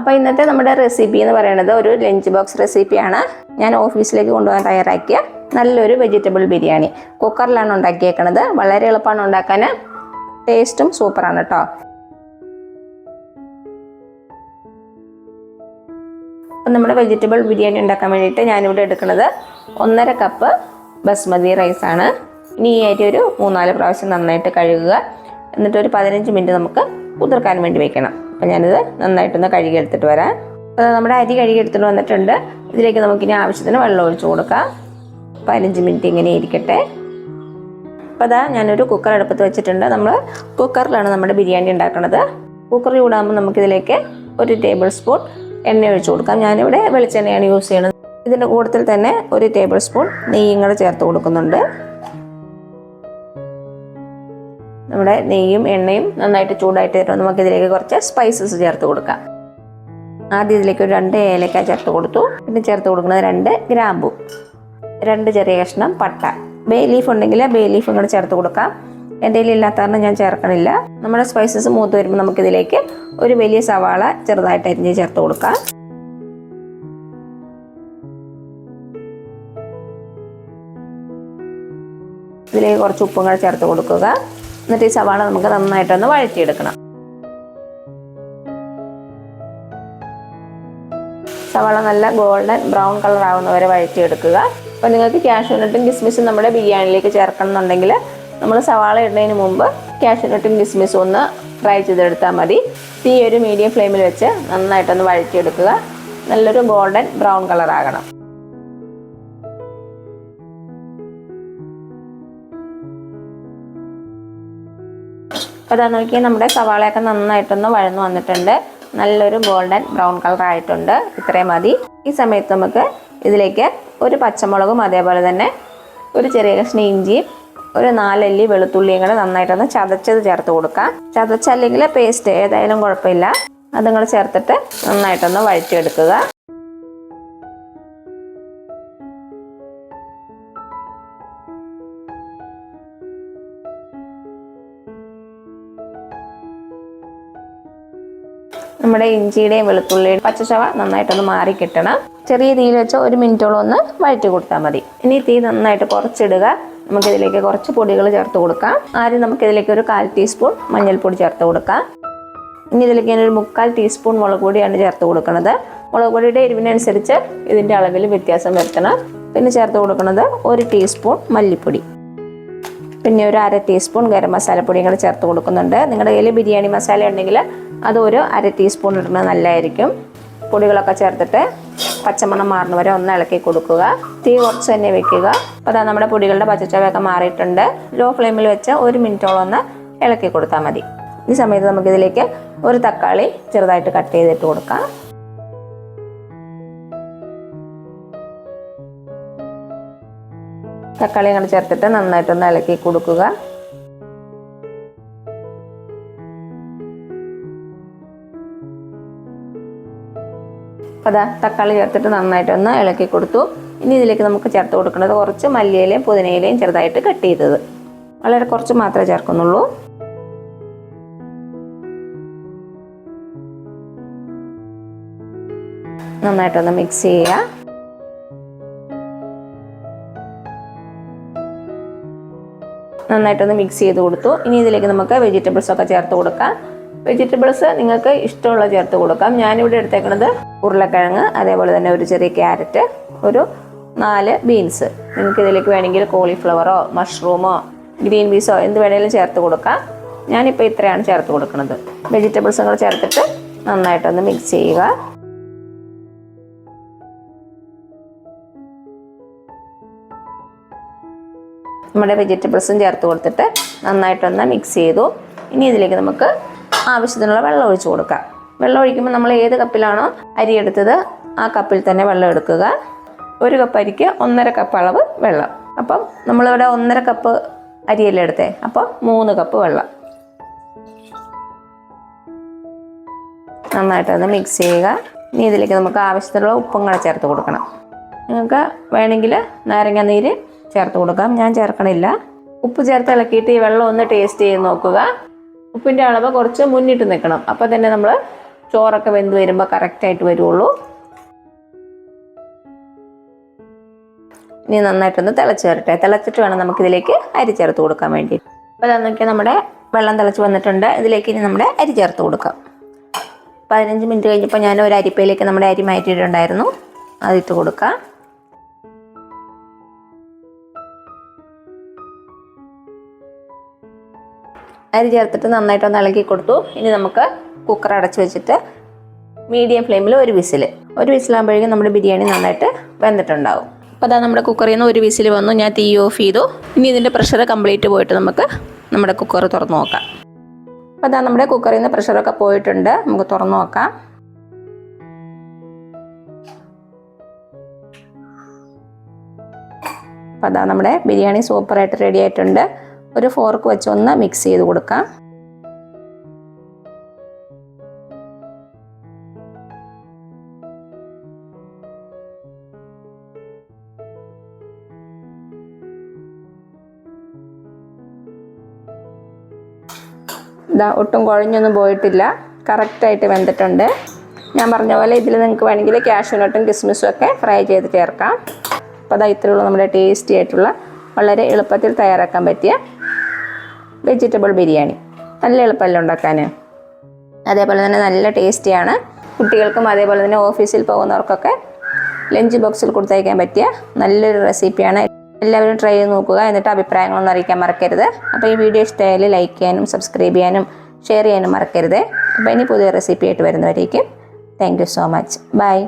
അപ്പോൾ ഇന്നത്തെ നമ്മുടെ റെസിപ്പി എന്ന് പറയുന്നത് ഒരു ലഞ്ച് ബോക്സ് റെസിപ്പിയാണ് ഞാൻ ഓഫീസിലേക്ക് കൊണ്ടുപോകാൻ തയ്യാറാക്കിയ നല്ലൊരു വെജിറ്റബിൾ ബിരിയാണി. കുക്കറിലാണ് ഉണ്ടാക്കിയേക്കണത്. വളരെ എളുപ്പമാണ് ഉണ്ടാക്കാൻ. ടേസ്റ്റും സൂപ്പറാണ് കേട്ടോ അപ്പം നമ്മുടെ വെജിറ്റബിൾ ബിരിയാണി ഉണ്ടാക്കാൻ വേണ്ടിയിട്ട് ഞാനിവിടെ എടുക്കുന്നത് ഒന്നര കപ്പ് ബസ്മതി റൈസാണ് ഇനി ഈ അരി ഒരു മൂന്നാൽ പ്രാവശ്യം നന്നായിട്ട് കഴുകുക. എന്നിട്ട് ഒരു പതിനഞ്ച് മിനിറ്റ് നമുക്ക് കുതിർക്കാൻ വേണ്ടി വെക്കണം. അപ്പം ഞാനിത് നന്നായിട്ടൊന്ന് കഴുകി എടുത്തിട്ട് വരാം. അപ്പോൾ നമ്മുടെ അരി കഴുകി എടുത്തിട്ട് വന്നിട്ടുണ്ട്. ഇതിലേക്ക് നമുക്കിനി ആവശ്യത്തിന് വെള്ളം ഒഴിച്ചു കൊടുക്കാം. പതിനഞ്ച് മിനിറ്റ് ഇങ്ങനെ ഇരിക്കട്ടെ. അപ്പോൾ അതാ ഞാനൊരു കുക്കർ അടുപ്പത്ത് വെച്ചിട്ടുണ്ട്. നമ്മൾ കുക്കറിലാണ് നമ്മുടെ ബിരിയാണി ഉണ്ടാക്കുന്നത് കുക്കർ ചൂടാകുമ്പോൾ നമുക്കിതിലേക്ക് ഒരു ടേബിൾ സ്പൂൺ എണ്ണ ഒഴിച്ചു കൊടുക്കാം. ഞാനിവിടെ വെളിച്ചെണ്ണയാണ് യൂസ് ചെയ്യുന്നത് ഇതിന്റെ കൂട്ടത്തിൽ തന്നെ ഒരു ടേബിൾ സ്പൂൺ നെയ്യും കൂടെ ചേർത്ത് കൊടുക്കുന്നുണ്ട്. നമ്മുടെ നെയ്യും എണ്ണയും നന്നായിട്ട് ചൂടായിട്ട് തരുമ്പോൾ നമുക്കിതിലേക്ക് കുറച്ച് സ്പൈസസ് ചേർത്ത് കൊടുക്കാം. ആദ്യം ഇതിലേക്ക് ഒരു രണ്ട് ഏലക്ക ചേർത്ത് കൊടുത്തു. പിന്നെ ചേർത്ത് കൊടുക്കുന്നത് രണ്ട് ഗ്രാമ്പു. രണ്ട് ചെറിയ കഷ്ണം പട്ട. ബേ ലീഫ് ഉണ്ടെങ്കിൽ ബേ ലീഫ് കൂടെ ചേർത്ത് കൊടുക്കാം. എന്റെ കയ്യിൽ ഇല്ലാത്ത കാരണം ഞാൻ ചേർക്കണില്ല. നമ്മുടെ സ്പൈസസ് മൂത്ത് വരുമ്പോൾ നമുക്കിതിലേക്ക് ഒരു വലിയ സവാള ചെറുതായിട്ട് അരിഞ്ഞ് ചേർത്ത് കൊടുക്കാം. ഇതിലേക്ക് കുറച്ച് ഉപ്പും കൂടെ ചേർത്ത് കൊടുക്കുക. എന്നിട്ട് ഈ സവാള നമുക്ക് നന്നായിട്ടൊന്ന് വഴറ്റിയെടുക്കണം. സവാള നല്ല ഗോൾഡൻ ബ്രൗൺ കളർ ആവുന്ന വരെ വഴറ്റിയെടുക്കുക. അപ്പോൾ നിങ്ങൾക്ക് ക്യാഷ്യൂനട്ടും കിസ്മിസും നമ്മുടെ ബിരിയാണിയിലേക്ക് ചേർക്കണം എന്നുണ്ടെങ്കിൽ നമ്മൾ സവാള ഇടുന്നതിന് മുമ്പ് ക്യാഷ്യൂനട്ടും കിസ്മിസും ഒന്ന് ഫ്രൈ ചെയ്തെടുത്താൽ മതി. തീ ഒരു മീഡിയം ഫ്ലെയിമിൽ വെച്ച് നന്നായിട്ടൊന്ന് വഴറ്റിയെടുക്കുക. നല്ലൊരു ഗോൾഡൻ ബ്രൗൺ കളർ ആകണം. അപ്പോൾ അതാ നോക്കിയാൽ നമ്മുടെ സവാളയൊക്കെ നന്നായിട്ടൊന്ന് വഴന്നു വന്നിട്ടുണ്ട്. നല്ലൊരു ഗോൾഡൻ ബ്രൗൺ കളർ ആയിട്ടുണ്ട്. ഇത്രയും മതി. ഈ സമയത്ത് നമുക്ക് ഇതിലേക്ക് ഒരു പച്ചമുളകും അതേപോലെ തന്നെ ഒരു ചെറിയ കഷ്ണം ഇഞ്ചിയും ഒരു നാലല്ലി വെളുത്തുള്ളിയും കൂടെ നന്നായിട്ടൊന്ന് ചതച്ചത് ചേർത്ത് കൊടുക്കാം. ചതച്ചല്ലെങ്കിൽ പേസ്റ്റ് ഏതായാലും കുഴപ്പമില്ല. അതുങ്ങൾ ചേർത്തിട്ട് നന്നായിട്ടൊന്ന് വഴറ്റിയെടുക്കുക. നമ്മുടെ ഇഞ്ചിയുടെയും വെളുത്തുള്ളിയുടെയും പച്ചച്ചവ നന്നായിട്ടൊന്ന് മാറി കിട്ടണം. ചെറിയ തീയിൽ വെച്ച് ഒരു മിനിറ്റോളം ഒന്ന് വഴറ്റി കൊടുത്താൽ മതി. ഇനി തീ നന്നായിട്ട് കുറച്ചിടുക. നമുക്കിതിലേക്ക് കുറച്ച് പൊടികൾ ചേർത്ത് കൊടുക്കാം. ആദ്യം നമുക്കിതിലേക്ക് ഒരു കാൽ ടീസ്പൂൺ മഞ്ഞൾപ്പൊടി ചേർത്ത് കൊടുക്കാം. ഇനി ഇതിലേക്ക് ഞാനൊരു മുക്കാൽ ടീസ്പൂൺ മുളക് പൊടിയാണ് ചേർത്ത് കൊടുക്കുന്നത്. മുളക് പൊടിയുടെ എരിവിനനുസരിച്ച് ഇതിന്റെ അളവിൽ വ്യത്യാസം വരുത്തണം. പിന്നെ ചേർത്ത് കൊടുക്കുന്നത് ഒരു ടീസ്പൂൺ മല്ലിപ്പൊടി. പിന്നെ ഒരു അര ടീസ്പൂൺ ഗരം മസാലപ്പൊടിയും കൂടെ ചേർത്ത് കൊടുക്കുന്നുണ്ട്. നിങ്ങളുടെ കയ്യിൽ ബിരിയാണി മസാല ഉണ്ടെങ്കിൽ അത് ഒരു അര ടീസ്പൂൺ ഇടുന്നത് നല്ലതായിരിക്കും. പൊടികളൊക്കെ ചേർത്തിട്ട് പച്ചമണം മാറുന്ന വരെ ഒന്ന് ഇളക്കി കൊടുക്കുക. തീ കുറച്ച് തന്നെ വെക്കുക. അപ്പോൾ അതാ നമ്മുടെ പൊടികളുടെ പച്ചച്ചവയൊക്കെ മാറിയിട്ടുണ്ട്. ലോ ഫ്ലെയിമിൽ വെച്ച് ഒരു മിനിറ്റോളം ഒന്ന് ഇളക്കി കൊടുത്താൽ മതി. ഈ സമയത്ത് നമുക്കിതിലേക്ക് ഒരു തക്കാളി ചെറുതായിട്ട് കട്ട് ചെയ്തിട്ട് കൊടുക്കാം. തക്കാളി അങ്ങനെ ചേർത്തിട്ട് നന്നായിട്ടൊന്ന് ഇളക്കി കൊടുക്കുക. അതാ തക്കാളി ചേർത്തിട്ട് നന്നായിട്ടൊന്ന് ഇളക്കി കൊടുത്തു. ഇനി ഇതിലേക്ക് നമുക്ക് ചേർത്ത് കൊടുക്കേണ്ടത് കുറച്ച് മല്ലിയിലയും പുതിനയിലയും ചെറുതായിട്ട് കട്ട് ചെയ്തത്. വളരെ കുറച്ച് മാത്രമേ ചേർക്കുന്നുള്ളൂ. നന്നായിട്ടൊന്ന് മിക്സ് ചെയ്യുക. നന്നായിട്ടൊന്ന് മിക്സ് ചെയ്ത് കൊടുത്തു. ഇനി ഇതിലേക്ക് നമുക്ക് വെജിറ്റബിൾസൊക്കെ ചേർത്ത് കൊടുക്കാം. വെജിറ്റബിൾസ് നിങ്ങൾക്ക് ഇഷ്ടമുള്ള ചേർത്ത് കൊടുക്കാം. ഞാനിവിടെ എടുത്തേക്കുന്നത് ഉരുളക്കിഴങ്ങ് അതേപോലെ തന്നെ ഒരു ചെറിയ ക്യാരറ്റ് ഒരു നാല് ബീൻസ് നിങ്ങൾക്ക് ഇതിലേക്ക് വേണമെങ്കിൽ കോളിഫ്ലവറോ മഷ്റൂമോ ഗ്രീൻ പീസോ എന്ത് വേണമെങ്കിലും ചേർത്ത് കൊടുക്കാം. ഞാനിപ്പോൾ ഇത്രയാണ് ചേർത്ത് കൊടുക്കുന്നത് വെജിറ്റബിൾസ് കൂടെ ചേർത്തിട്ട് നന്നായിട്ടൊന്ന് മിക്സ് ചെയ്യുക. നമ്മുടെ വെജിറ്റബിൾസും ചേർത്ത് കൊടുത്തിട്ട് നന്നായിട്ടൊന്ന് മിക്സ് ചെയ്തു. ഇനി ഇതിലേക്ക് നമുക്ക് ആവശ്യത്തിനുള്ള വെള്ളം ഒഴിച്ചു കൊടുക്കാം. വെള്ളം ഒഴിക്കുമ്പോൾ നമ്മൾ ഏത് കപ്പിലാണോ അരി എടുത്തത് ആ കപ്പിൽ തന്നെ വെള്ളം എടുക്കുക. ഒരു കപ്പ് അരിക്ക് ഒന്നര കപ്പ് അളവ് വെള്ളം. അപ്പം നമ്മളിവിടെ ഒന്നര കപ്പ് അരിയല്ലേ എടുത്തേ? അപ്പോൾ മൂന്ന് കപ്പ് വെള്ളം. നന്നായിട്ടൊന്ന് മിക്സ് ചെയ്യുക. ഇനി ഇതിലേക്ക് നമുക്ക് ആവശ്യത്തിനുള്ള ഉപ്പും കൂടെ ചേർത്ത് കൊടുക്കണം. നിങ്ങൾക്ക് വേണമെങ്കിൽ നാരങ്ങ നീര് ചേർത്ത് കൊടുക്കാം. ഞാൻ ചേർക്കണില്ല. ഉപ്പ് ചേർത്ത് ഇളക്കിയിട്ട് ഈ വെള്ളം ഒന്ന് ടേസ്റ്റ് ചെയ്ത് നോക്കുക. ഉപ്പിന്റെ അളവ് കുറച്ച് മുന്നിട്ട് നിൽക്കണം. അപ്പോൾ തന്നെ നമ്മൾ ചോറൊക്കെ വെന്ത് വരുമ്പോൾ കറക്റ്റായിട്ട് വരുള്ളൂ. ഇനി നന്നായിട്ടൊന്ന് തിളച്ച് വരട്ടെ. തിളച്ചിട്ട് വേണം നമുക്കിതിലേക്ക് അരി ചേർത്ത് കൊടുക്കാൻ വേണ്ടി അപ്പോൾ നോക്കിയാൽ നമ്മുടെ വെള്ളം തിളച്ച് വന്നിട്ടുണ്ട്. ഇതിലേക്ക് ഇനി നമ്മുടെ അരി ചേർത്ത് കൊടുക്കാം. പതിനഞ്ച് മിനിറ്റ് കഴിഞ്ഞപ്പോൾ ഞാൻ ഒരു അരിപ്പയിലേക്ക് നമ്മുടെ അരി മാറ്റിയിട്ടുണ്ടായിരുന്നു. അതിട്ട് കൊടുക്കാം. അരി ചേർത്തിട്ട് നന്നായിട്ടൊന്ന് ഇളക്കി കൊടുത്തു. ഇനി നമുക്ക് കുക്കർ അടച്ച് വെച്ചിട്ട് മീഡിയം ഫ്ലെയിമിൽ ഒരു വിസിൽ ഒരു വിസിലാകുമ്പോഴേക്കും നമ്മുടെ ബിരിയാണി നന്നായിട്ട് വെന്തിട്ടുണ്ടാവും. അപ്പോൾ അതാ നമ്മുടെ കുക്കറിൽ നിന്ന് ഒരു വിസിൽ വന്നു. ഞാൻ തീ ഓഫ് ചെയ്തു. ഇനി ഇതിന്റെ പ്രഷർ കംപ്ലീറ്റ് പോയിട്ട് നമുക്ക് നമ്മുടെ കുക്കർ തുറന്ന് നോക്കാം. അപ്പോൾ അതാ നമ്മുടെ കുക്കറിൽ നിന്ന് പ്രഷറൊക്കെ പോയിട്ടുണ്ട്. നമുക്ക് തുറന്ന് നോക്കാം. അപ്പോൾ അതാ നമ്മുടെ ബിരിയാണി സൂപ്പറായിട്ട് റെഡി ആയിട്ടുണ്ട്. ഒരു ഫോർക്ക് വെച്ച് ഒന്ന് മിക്സ് ചെയ്ത് കൊടുക്കാം. ഇതാ ഒട്ടും കുഴഞ്ഞൊന്നും പോയിട്ടില്ല. കറക്റ്റായിട്ട് വെന്തിട്ടുണ്ട്. ഞാൻ പറഞ്ഞ പോലെ ഇതിൽ നിങ്ങൾക്ക് വേണമെങ്കിൽ കാഷ്യൂനട്ടും കിസ്മിസും ഒക്കെ ഫ്രൈ ചെയ്ത് ചേർക്കാം. അപ്പോൾ അതാ ഇത്രയുള്ള നമ്മുടെ ടേസ്റ്റി ആയിട്ടുള്ള വളരെ എളുപ്പത്തിൽ തയ്യാറാക്കാൻ പറ്റിയ വെജിറ്റബിൾ ബിരിയാണി. നല്ല എളുപ്പമല്ല ഉണ്ടാക്കാൻ അതേപോലെ തന്നെ നല്ല ടേസ്റ്റിയാണ്. കുട്ടികൾക്കും അതേപോലെ തന്നെ ഓഫീസിൽ പോകുന്നവർക്കൊക്കെ ലഞ്ച് ബോക്സിൽ കൊടുത്തയക്കാൻ പറ്റിയ നല്ലൊരു റെസിപ്പിയാണ്. എല്ലാവരും ട്രൈ ചെയ്ത് നോക്കുക. എന്നിട്ട് അഭിപ്രായങ്ങളൊന്നും അറിയിക്കാൻ മറക്കരുത്. അപ്പോൾ ഈ വീഡിയോ ഇഷ്ടമായാൽ ലൈക്ക് ചെയ്യാനും സബ്സ്ക്രൈബ് ചെയ്യാനും ഷെയർ ചെയ്യാനും മറക്കരുത്. അപ്പോൾ ഇനി പുതിയ റെസിപ്പി ആയിട്ട് വരുന്നവരേക്കും thank you so much bye